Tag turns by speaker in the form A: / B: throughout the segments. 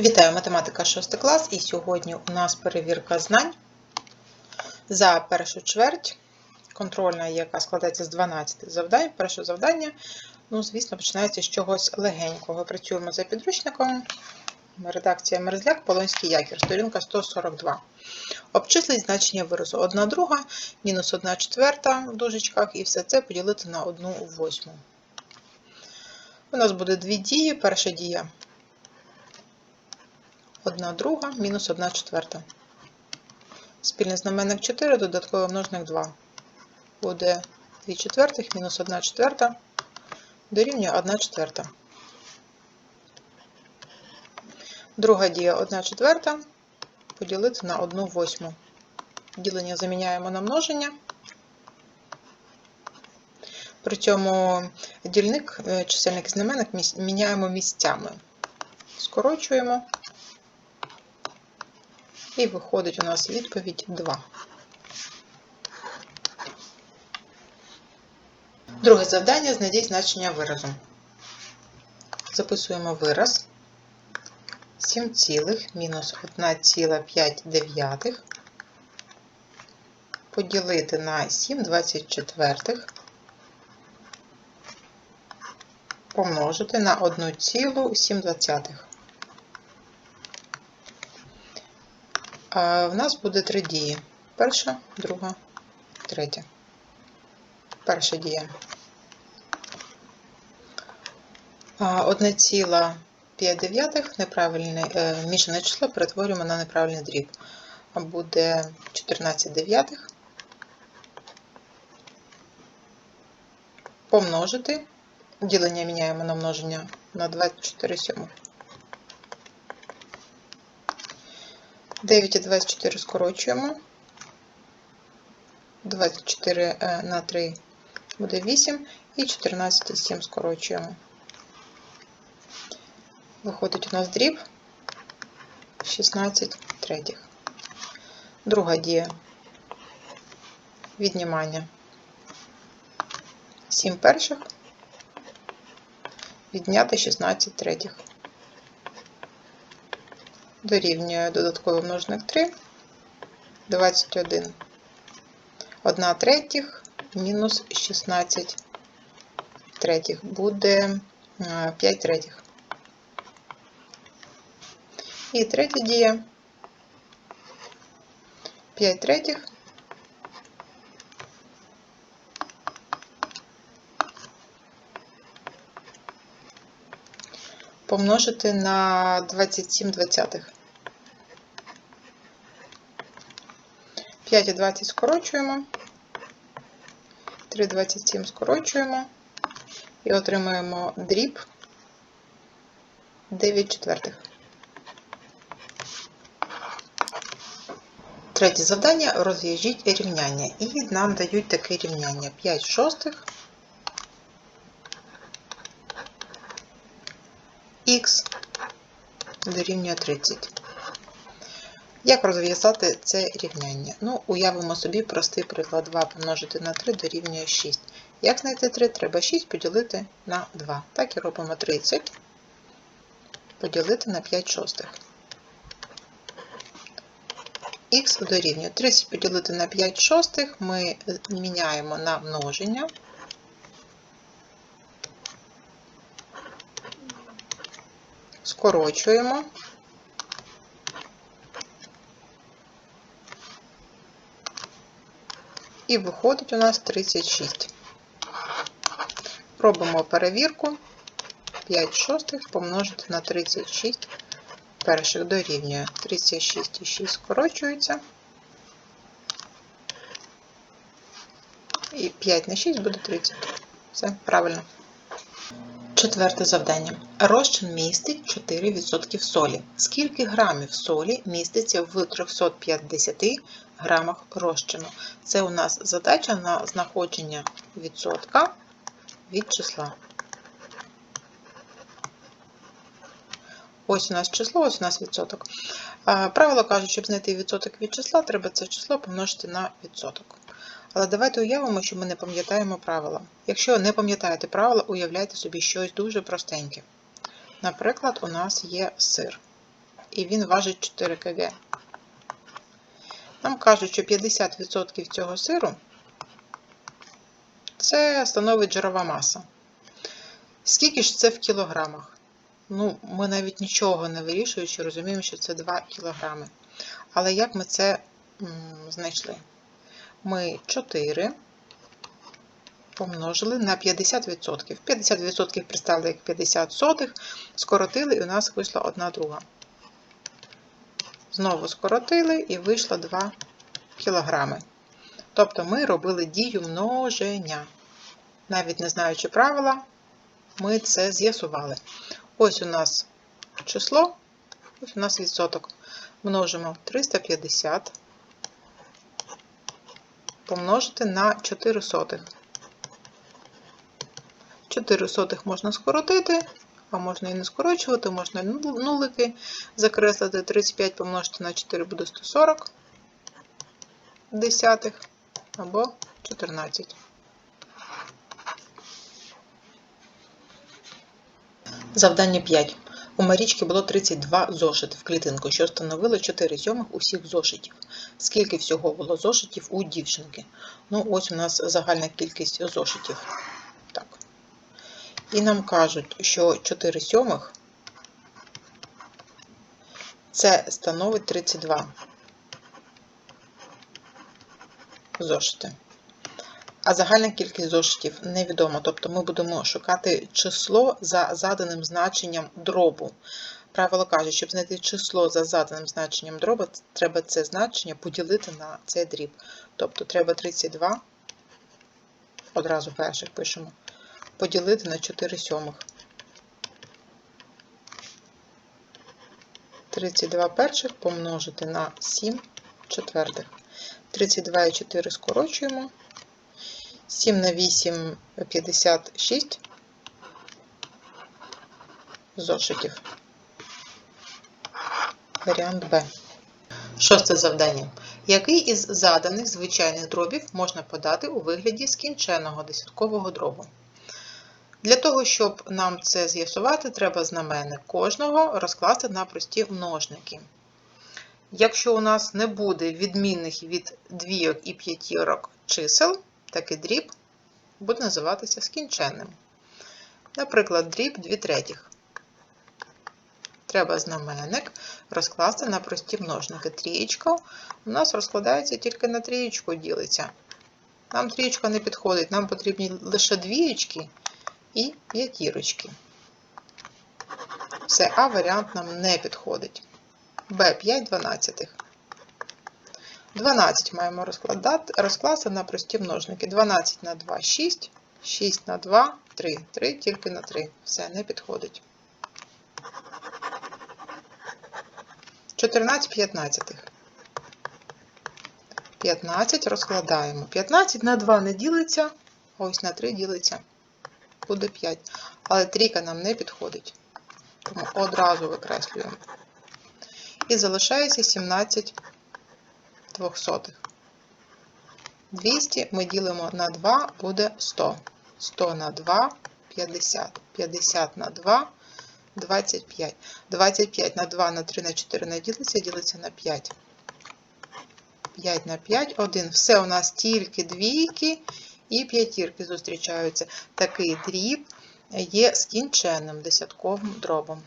A: Вітаю математика 6 клас, і сьогодні у нас перевірка знань за першу чверть, контрольна, яка складається з 12 завдань. Перше завдання, ну, звісно, починається з чогось легенького. Працюємо за підручником. Редакція Мерзляк, Полонський якір, сторінка 142. Обчисліть значення виразу 1 друга, мінус 1 четверта в дужечках, і все це поділити на 1 восьму. У нас буде дві дії. Перша дія 1 друга, мінус 1 четверта. Спільний знаменник 4, додатковий множник 2. Буде 2 четвертих, мінус 1 четверта, дорівнює 1 четверта. Друга дія 1 четверта поділити на 1 восьму. Ділення заміняємо на множення. При цьому дільник, е, чисельник і знаменник міняємо місцями. Скорочуємо. І виходить у нас відповідь 2. Друге завдання знайдіть значення виразу. Записуємо вираз 7 цілих мінус 1,5 поділити на 7 24 помножити на 1,7. В нас буде три дії. Перша, друга, третя. Перша дія. 1,5 неправильне е, мішане число перетворюємо на неправильний дріб. Буде 14 дев'ятих помножити. Ділення міняємо на множення на 24 сьомих. 9 і 24 скорочуємо. 24 е, на 3 буде 8 і 14 і 7 скорочуємо. Виходить у нас дріб 16 третіх. Друга дія віднімання 7 перших, відняти 16 третіх дорівнює додатковий множник 3, 21. 1 третіх мінус 16 третіх буде 5 третіх. І третя дія 5 третіх помножити на 27 двадцятих. 5 і 20 скорочуємо, 3 27 скорочуємо і отримаємо дріб 9 четвертих. Третє завдання розв'яжіть рівняння. І нам дають таке рівняння 5 шостих х дорівнює 30. Як розв'язати це рівняння? Ну, уявимо собі простий приклад 2 помножити на 3 дорівнює 6. Як знайти 3? Треба 6 поділити на 2. Так і робимо 30 поділити на 5 шостих. Х дорівнює 30 поділити на 5 шостих ми міняємо на множення. Скорочуємо. І виходить у нас 36. Робимо перевірку. 5 шостих помножити на 36 перших дорівнює 36 і 6 скорочується. І 5 на 6 буде 30. Все, правильно. Четверте завдання. Розчин містить 4% солі. Скільки грамів солі міститься в 350 грамах розчину? Це у нас задача на знаходження відсотка від числа. Ось у нас число, ось у нас відсоток. Правило кажуть, щоб знайти відсоток від числа, треба це число помножити на відсоток. Але давайте уявимо, що ми не пам'ятаємо правила. Якщо не пам'ятаєте правила, уявляйте собі щось дуже простеньке. Наприклад, у нас є сир. і він важить 4 кг. Нам кажуть, що 50% цього сиру це становить жирова маса. Скільки ж це в кілограмах? Ну, ми навіть нічого не вирішуючи, розуміємо, що це 2 кілограми. Але як ми це знайшли? Ми 4 помножили на 50%. 50% представили як 50 сотих, скоротили, і у нас вийшла 1 друга. Знову скоротили і вийшло 2 кілограми. Тобто ми робили дію множення. Навіть не знаючи правила, ми це з'ясували. Ось у нас число, ось у нас відсоток. Множимо 350 помножити на 4 сотих. 4 сотих можна скоротити, а можна і не скорочувати, можна нулики закреслити. 35 помножити на 4 буде 140 десятих або 14. Завдання 5. У Марічки було 32 зошити в клітинку, що становило 4 сьомих усіх зошитів. Скільки всього було зошитів у дівчинки? Ну, ось у нас загальна кількість зошитів. Так. І нам кажуть, що 4 сьомих це становить 32 зошити. А загальна кількість зошитів невідома. Тобто ми будемо шукати число за заданим значенням дробу. Правило каже, щоб знайти число за заданим значенням дроба, треба це значення поділити на цей дріб. Тобто треба 32, одразу перших пишемо, поділити на 4 сьомих. 32 перших помножити на 7 четвертих. 32 і 4 скорочуємо. 7 на 8 56 зошитів. Варіант Б. Шосте завдання. Який із заданих звичайних дробів можна подати у вигляді скінченого десяткового дробу? Для того, щоб нам це з'ясувати, треба знаменник кожного розкласти на прості множники. Якщо у нас не буде відмінних від двійок і п'ятірок чисел, такий дріб буде називатися скінченним. Наприклад, дріб 2 третіх. Треба знаменник розкласти на прості множники. Трієчка у нас розкладається тільки на трієчку ділиться. Нам трієчка не підходить, нам потрібні лише двієчки і п'ятірочки. Все, А варіант нам не підходить. Б 5 дванадцятих. 12 маємо розкласти на прості множники. 12 на 2 6, 6 на 2 3. 3 тільки на 3. Все, не підходить. 14 15. 15 розкладаємо. 15 на 2 не ділиться, ось на 3 ділиться. Буде 5. Але трійка нам не підходить. Тому одразу викреслюємо. І залишається 17 двохсотих. 200 ми ділимо на 2, буде 100. 100 на 2 50. 50 на 2 25. 25 на 2 на 3 на 4 не ділиться, ділиться на 5. 5 на 5, 1. Все у нас тільки двійки і п'ятірки зустрічаються. Такий дріб є скінченним десятковим дробом.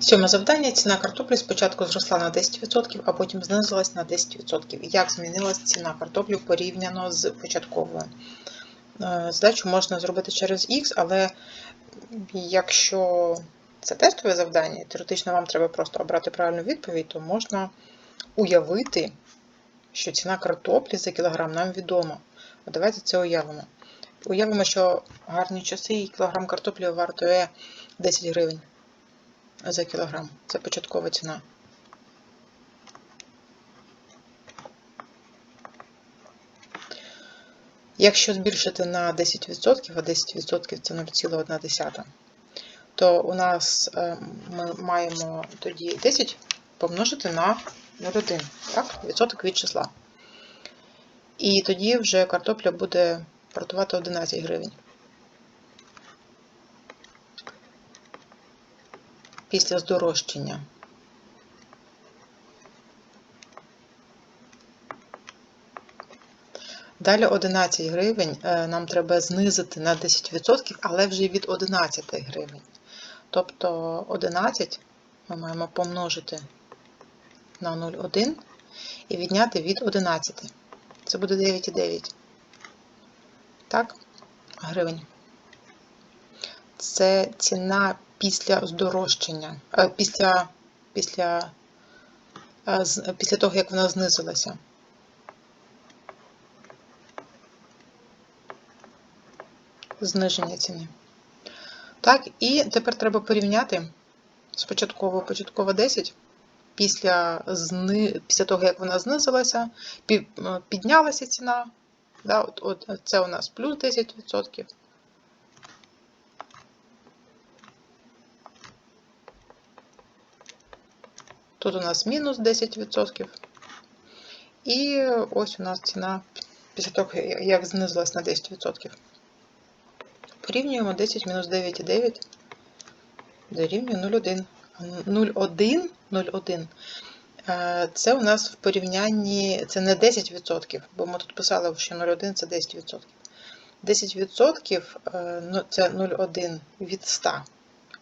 A: Сьоме завдання. Ціна картоплі спочатку зросла на 10%, а потім знизилась на 10%. Як змінилась ціна картоплі порівняно з початковою? Е, Задачу можна зробити через X, але якщо це тестове завдання, теоретично вам треба просто обрати правильну відповідь, то можна уявити, що ціна картоплі за кілограм нам відома. Давайте це уявимо. Уявимо, що гарні часи і кілограм картоплі вартує 10 гривень за кілограм. Це початкова ціна. Якщо збільшити на 10%, а 10% це 0,1, то у нас е, ми маємо тоді 10 помножити на 0,1, так? Відсоток від числа. І тоді вже картопля буде вартувати 11 гривень. Після здорожчання. Далі 11 гривень е, нам треба знизити на 10%, але вже від 11 гривень. Тобто 11 ми маємо помножити на 0,1 і відняти від 11. Це буде 9,9. Так, гривень. Це ціна після здорожчання, е, після, після, е, після того, як вона знизилася. Зниження ціни. Так, і тепер треба порівняти спочатку початкова 10, після, зни... після того, як вона знизилася, піднялася ціна. Да, от, от це у нас плюс 10%. Тут у нас мінус 10%. І ось у нас ціна після того, як знизилась на 10%. Порівнюємо 10 мінус 9,9 дорівнює 0,1. 0,1, 0,1. Е, Це у нас в порівнянні, це не 10%, бо ми тут писали, що 0,1 це 10%. 10% е, ну, це 0,1 від 100.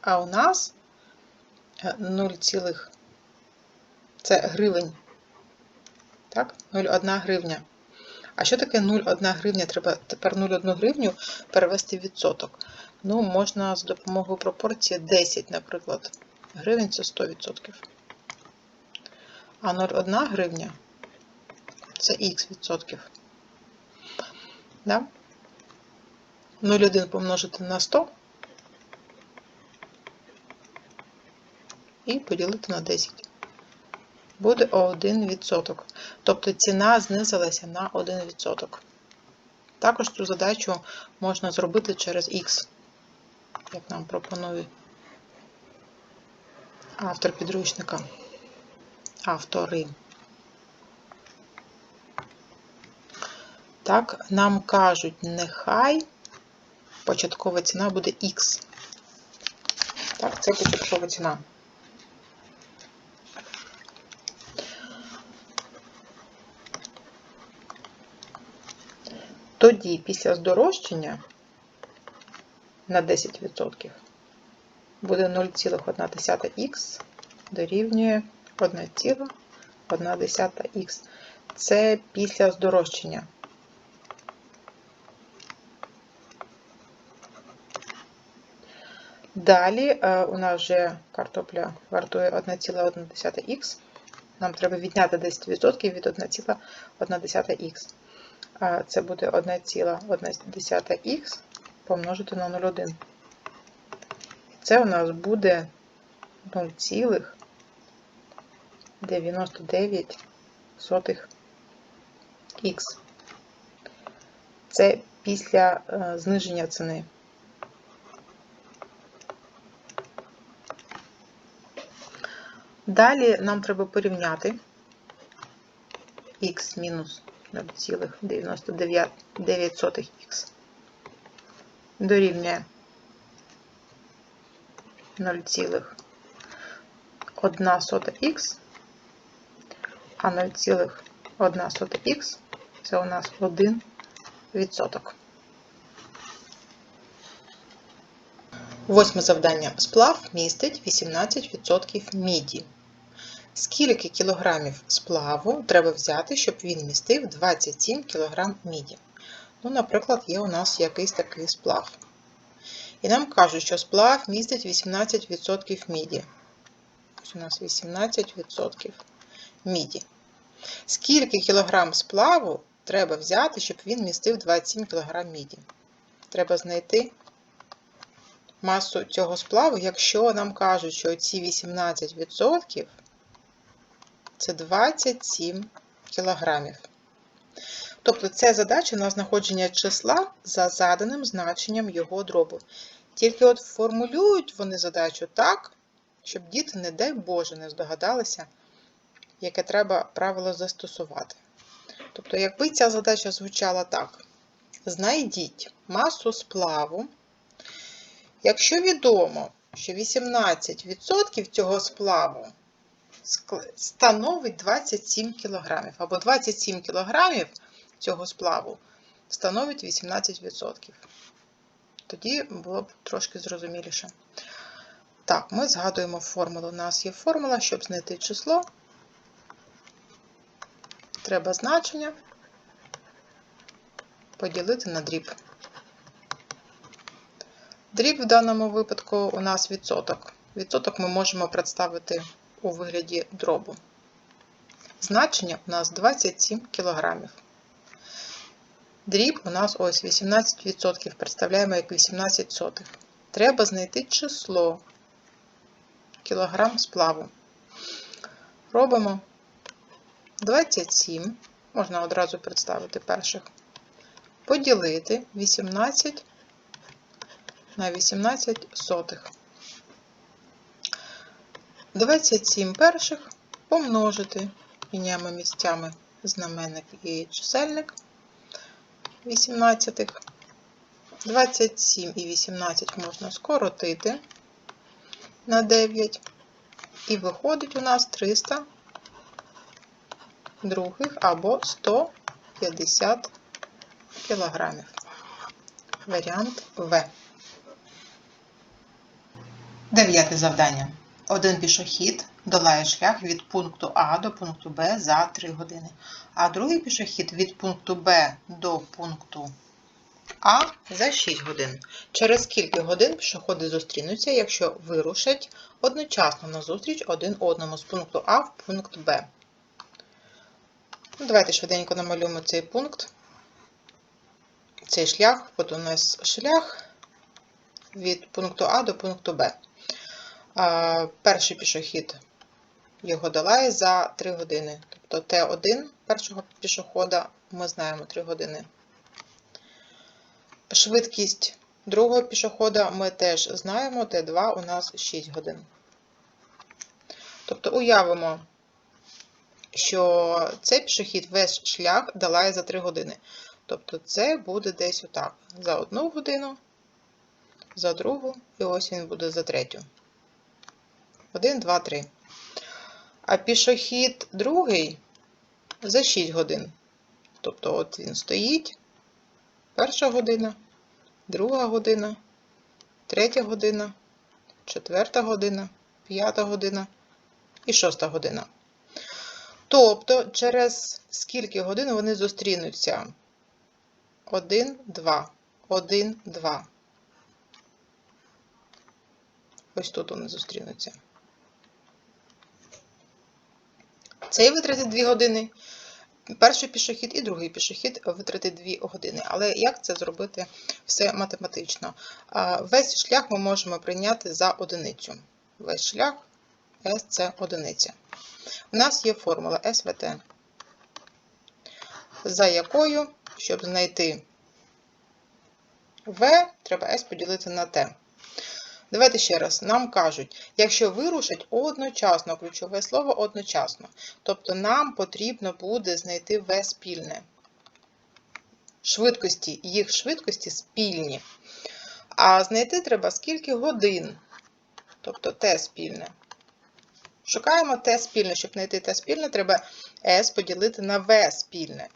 A: А у нас е, 0, цілих- це гривень. Так? 0,1 гривня. А що таке 0,1 гривня? Треба тепер 0,1 гривню перевести в відсоток. Ну, можна з допомогою пропорції 10, наприклад. Гривень це 100%. А 0,1 гривня це х відсотків. Да? 0,1 помножити на 100 і поділити на 10. Буде 1%. Тобто ціна знизилася на 1%. Також цю задачу можна зробити через Х, як нам пропонує автор підручника. Автори. Так, нам кажуть, нехай початкова ціна буде Х. Так, це початкова ціна. Тоді після здорожчання на 10% буде 0,1х дорівнює 1,1х. Це після здорожчання. Далі е, у нас вже картопля вартує 1,1х. Нам треба відняти 10% від 1,1х. А Це буде 1,1х помножити на 0,1. І це у нас буде 0,99х. Це після е, зниження ціни. Далі нам треба порівняти х мінус 0,99х дорівнює 0,1х, а 0,1х це у нас 1 відсоток. Восьме завдання. Сплав містить 18% міді. Скільки кілограмів сплаву треба взяти, щоб він містив 27 кг міді? Ну, наприклад, є у нас якийсь такий сплав. І нам кажуть, що сплав містить 18% міді. Ось у нас 18% міді. Скільки кілограм сплаву треба взяти, щоб він містив 27 кг міді? Треба знайти масу цього сплаву, якщо нам кажуть, що ці 18% це 27 кілограмів. Тобто це задача на знаходження числа за заданим значенням його дробу. Тільки от формулюють вони задачу так, щоб діти, не дай Боже, не здогадалися, яке треба правило застосувати. Тобто, якби ця задача звучала так: знайдіть масу сплаву, якщо відомо, що 18% цього сплаву становить 27 кг, або 27 кг цього сплаву становить 18%. Тоді було б трошки зрозуміліше. Так, ми згадуємо формулу. У нас є формула, щоб знайти число. Треба значення поділити на дріб. Дріб в даному випадку у нас відсоток. Відсоток ми можемо представити у вигляді дробу. Значення у нас 27 кг. Дріб у нас ось 18%, представляємо як 18 сотих. Треба знайти число кілограм сплаву. Робимо 27, можна одразу представити перших, поділити 18 на 18 сотих. 27 перших помножити, міняємо місцями знаменник і чисельник 18. 27 і 18 можна скоротити на 9. І виходить у нас 300 других або 150 кілограмів. Варіант В. Дев'яте завдання. Один пішохід долає шлях від пункту А до пункту Б за 3 години, а другий пішохід від пункту Б до пункту А за 6 годин. Через скільки годин пішоходи зустрінуться, якщо вирушать одночасно на зустріч один одному з пункту А в пункт Б. Давайте швиденько намалюємо цей пункт. Цей шлях, от у нас шлях від пункту А до пункту Б. А, Перший пішохід його долає за 3 години. Тобто Т1 першого пішохода ми знаємо 3 години. Швидкість другого пішохода ми теж знаємо, Т2 у нас 6 годин. Тобто уявимо, що цей пішохід весь шлях долає за 3 години. Тобто це буде десь отак. За одну годину, за другу, і ось він буде за третю. 1, 2, 3. А пішохід другий за 6 годин. Тобто, от він стоїть, перша година, друга година, третя година, четверта година, п'ята година і шоста година. Тобто, через скільки годин вони зустрінуться? 1, 2, 1, 2. Ось тут вони зустрінуться. Цей витратить 2 години. Перший пішохід і другий пішохід витратить 2 години. Але як це зробити все математично? Весь шлях ми можемо прийняти за одиницю. Весь шлях S це одиниця. У нас є формула СВТ, за якою, щоб знайти В, треба S поділити на T. Давайте ще раз. Нам кажуть, якщо вирушать одночасно, ключове слово одночасно. Тобто нам потрібно буде знайти В спільне. Швидкості, їх швидкості спільні. А знайти треба скільки годин. Тобто Т спільне. Шукаємо Т спільне. Щоб знайти Т спільне, треба С поділити на В спільне.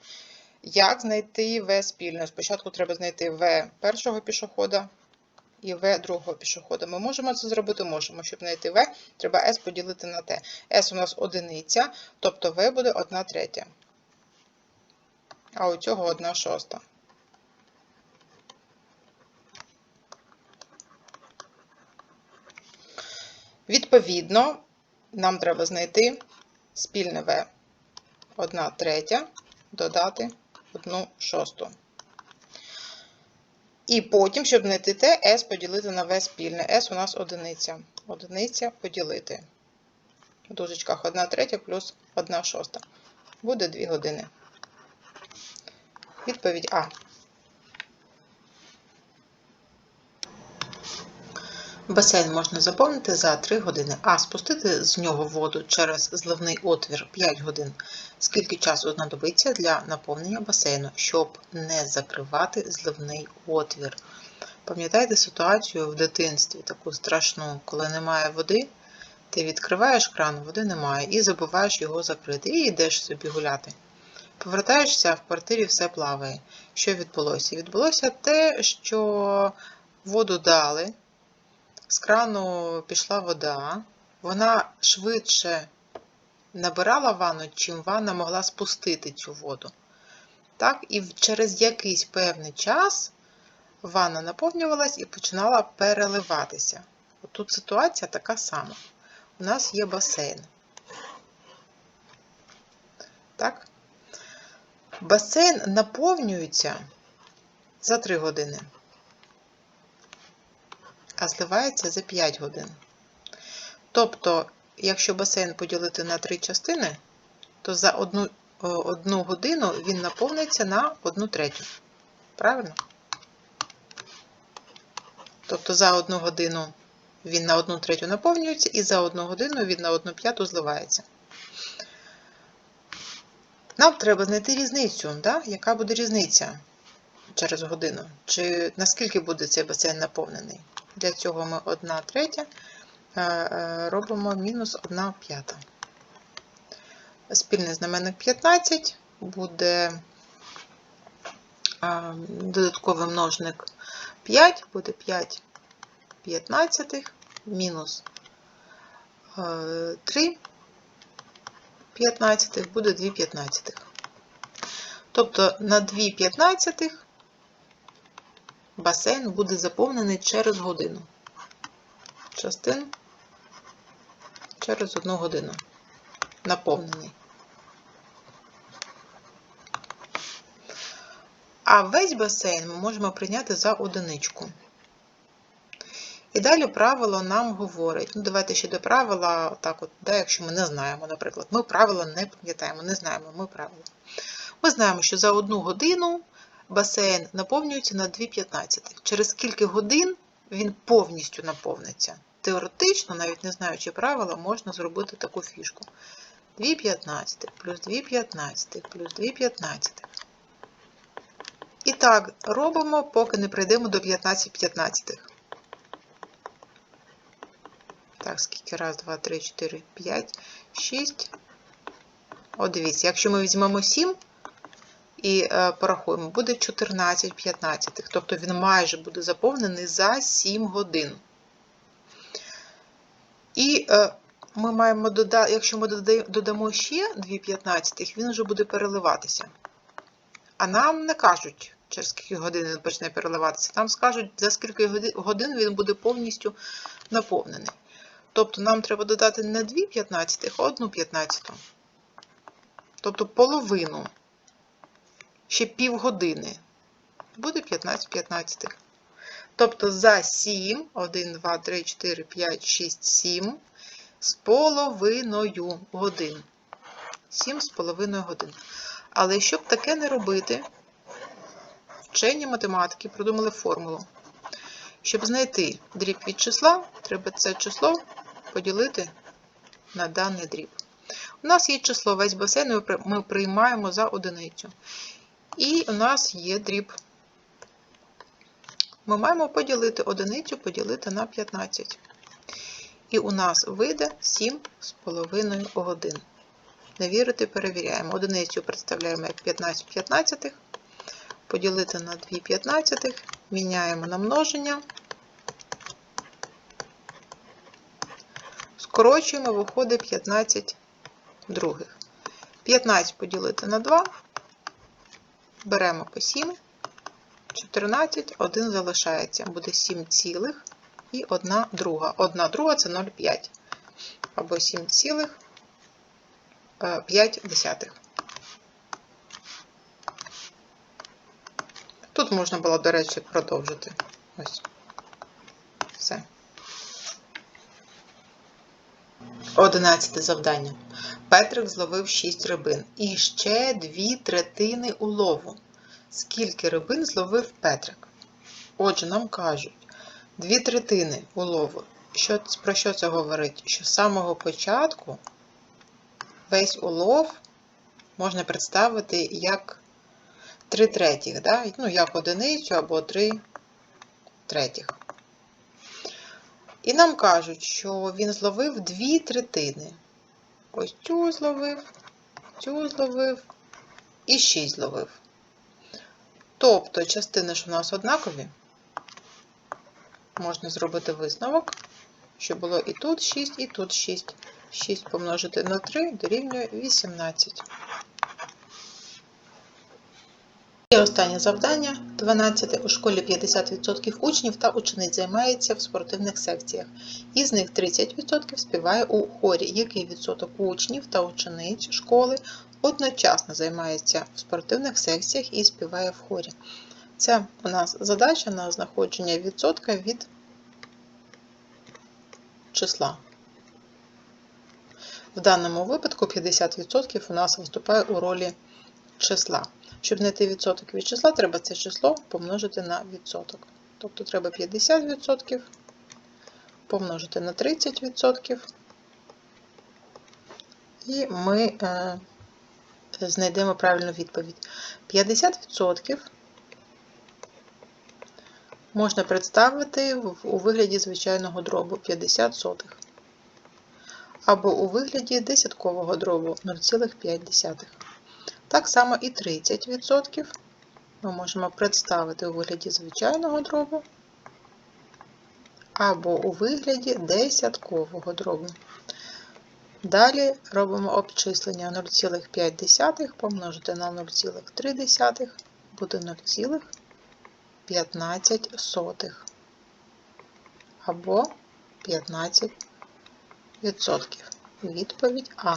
A: Як знайти В спільне? Спочатку треба знайти В першого пішохода і В другого пішохода. Ми можемо це зробити? Можемо. Щоб знайти В, треба S поділити на Т. S у нас одиниця, тобто В буде 1 третя. А у цього 1 шоста. Відповідно, нам треба знайти спільне В 1 третя, додати 1 шосту. І потім, щоб знайти те, S поділити на В спільне. S у нас одиниця. Одиниця поділити. В дужечках 1 третя плюс 1 шоста. Буде 2 години. Відповідь А. Басейн можна заповнити за 3 години, а спустити з нього воду через зливний отвір 5 годин. Скільки часу знадобиться для наповнення басейну, щоб не закривати зливний отвір? Пам'ятаєте ситуацію в дитинстві, таку страшну, коли немає води, ти відкриваєш кран, води немає, і забуваєш його закрити, і йдеш собі гуляти. Повертаєшся, в квартирі все плаває. Що відбулося? Відбулося те, що воду дали, з крану пішла вода, вона швидше набирала ванну, чим ванна могла спустити цю воду. Так, І через якийсь певний час ванна наповнювалась і починала переливатися. Тут ситуація така сама. У нас є басейн. Так? Басейн наповнюється за 3 години, а зливається за 5 годин. Тобто, якщо басейн поділити на 3 частини, то за одну, одну годину він наповниться на 1 третю. Правильно? Тобто за одну годину він на 1 третю наповнюється, і за одну годину він на 1 п'яту зливається. Нам треба знайти різницю, да? яка буде різниця через годину, чи наскільки буде цей басейн наповнений. Для цього ми 1 третя робимо мінус 1 п'ята. Спільний знаменник 15 буде додатковий множник 5, буде 5 п'ятнадцятих мінус 3 п'ятнадцятих буде 2 п'ятнадцятих. Тобто на 2 п'ятнадцятих басейн буде заповнений через годину. Частин через одну годину. Наповнений. А весь басейн ми можемо прийняти за одиничку. І далі правило нам говорить, ну давайте ще до правила, так от, да, якщо ми не знаємо, наприклад, ми правила не пам'ятаємо, не знаємо, ми правила. Ми знаємо, що за одну годину басейн наповнюється на 2,15. Через скільки годин він повністю наповниться. Теоретично, навіть не знаючи правила, можна зробити таку фішку. 2,15 плюс 2,15 плюс 2,15. І так, робимо, поки не прийдемо до 15 15. Так, скільки? Раз, два, три, чотири, п'ять, шість. О, дивіться, якщо ми візьмемо 7 і е, порахуємо, буде 14 15. Тобто він майже буде заповнений за 7 годин. І е, ми маємо додати, якщо ми додамо ще 2 15, він вже буде переливатися. А нам не кажуть, через скільки годин він почне переливатися. Там скажуть, за скільки годин він буде повністю наповнений. Тобто нам треба додати не 2 15, а 1 15. Тобто половину. Ще півгодини. Буде 15 15. Тобто за 7, 1, 2, 3, 4, 5, 6, 7 з половиною годин. 7 з половиною годин. Але щоб таке не робити, вчені математики придумали формулу. Щоб знайти дріб від числа, треба це число поділити на даний дріб. У нас є число весь басейн, ми приймаємо за одиницю. І у нас є дріб. Ми маємо поділити одиницю поділити на 15. І у нас вийде 7,5 годин. Не вірите, перевіряємо. Одиницю представляємо як 15 15, поділити на 2 15, міняємо на множення. Скорочуємо, виходить 15 других. 15 поділити на 2, беремо по 7, 14, 1 залишається. Буде 7 цілих і 1 друга. 1 друга це 0,5. Або 7 цілих 5 десятих. Тут можна було, до речі, продовжити. Ось. Все. Одинадцяте завдання. Петрик зловив 6 рибин. І ще дві третини улову. Скільки рибин зловив Петрик? Отже, нам кажуть, дві третини улову. Що, Про що це говорить? Що з самого початку весь улов можна представити як 3 третіх, да? ну, як одиницю або 3 третіх. І нам кажуть, що він зловив дві третини. Ось цю зловив, цю зловив і 6 зловив. Тобто частини ж у нас однакові. Можна зробити висновок, що було і тут 6, і тут 6. 6 помножити на 3 дорівнює 18. І останнє завдання 12. У школі 50% учнів та учениць займається в спортивних секціях. Із них 30% співає у хорі. Який відсоток учнів та учениць школи одночасно займається в спортивних секціях і співає в хорі? Це у нас задача на знаходження відсотка від числа. В даному випадку 50% у нас виступає у ролі числа. Щоб знайти відсоток від числа, треба це число помножити на відсоток. Тобто треба 50% помножити на 30%. І ми е, знайдемо правильну відповідь. 50% можна представити у вигляді звичайного дробу 50 сотих. Або у вигляді десяткового дробу 0,5. Так само і 30% ми можемо представити у вигляді звичайного дробу або у вигляді десяткового дробу. Далі робимо обчислення 0,5 помножити на 0,3 буде 0,15 або 15%. Відповідь А.